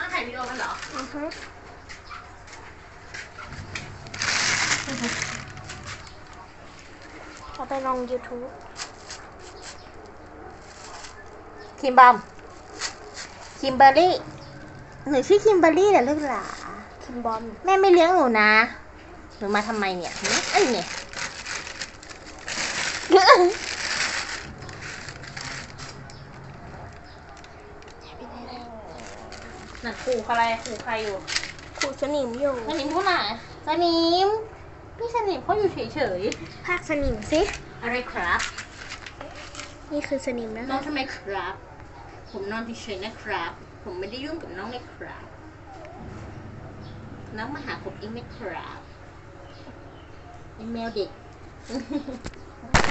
น้องถ่ายวิดีโอกันเหรอ อือฮึเอาไปลง YouTube คิมบอม คิมเบอร์รี่ หนูชื่อคิมเบอร์รี่เหรอลูกหลาคิมบอม แม่ไม่เลี้ยงหนูนะ หนูมาทำไมเนี่ยหึเอ้ยเนี่ย นั่นขู่ใครขู่ใครอยู่ครูสนิมอยู่ สนิมผู้ไหนสนิมพี่สนิมเขาอยู่เฉยภาคสนิมสิ ๆอะไรครับ นี่คือสนิมนะน้องคะทำไมครับ ผมนอนเฉยๆนะครับ ผมไม่ได้ยุ่งกับน้องเลยครับ น้องมาหาผมเองไหมครับเป็นแมวเด็ก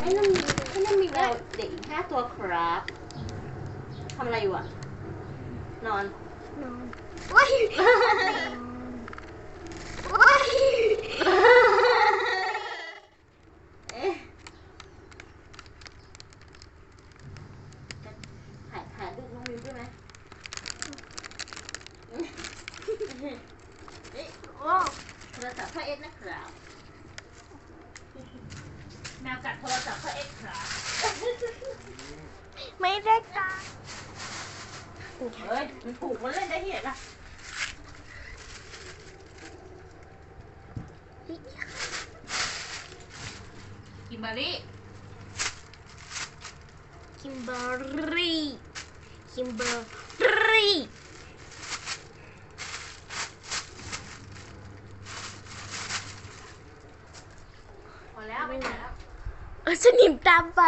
ไม่ต้องมีไม่ต้องมีแมวเด็กอีกห้าตัวครับทำอะไรอยู่อะนอน นอนว้ายว้ายเอ๊ะจะถ่ายถ่ายรูปน้องมิวด้วยไหมเอ๊ะโอ้โทรศัพท์พ่อเอ็ดนะครับแมวกัดโทรศัพท์พ่อเอ็ดครับ ไม่ได้จ้า เฮ้ยมันถูกมันเล่นได้เหี้ยปะกิมเบอรี่คิมเบอรี่คิมเบอรี่พอแล้วไม่ไหวแล้ว เออสนิมตามไป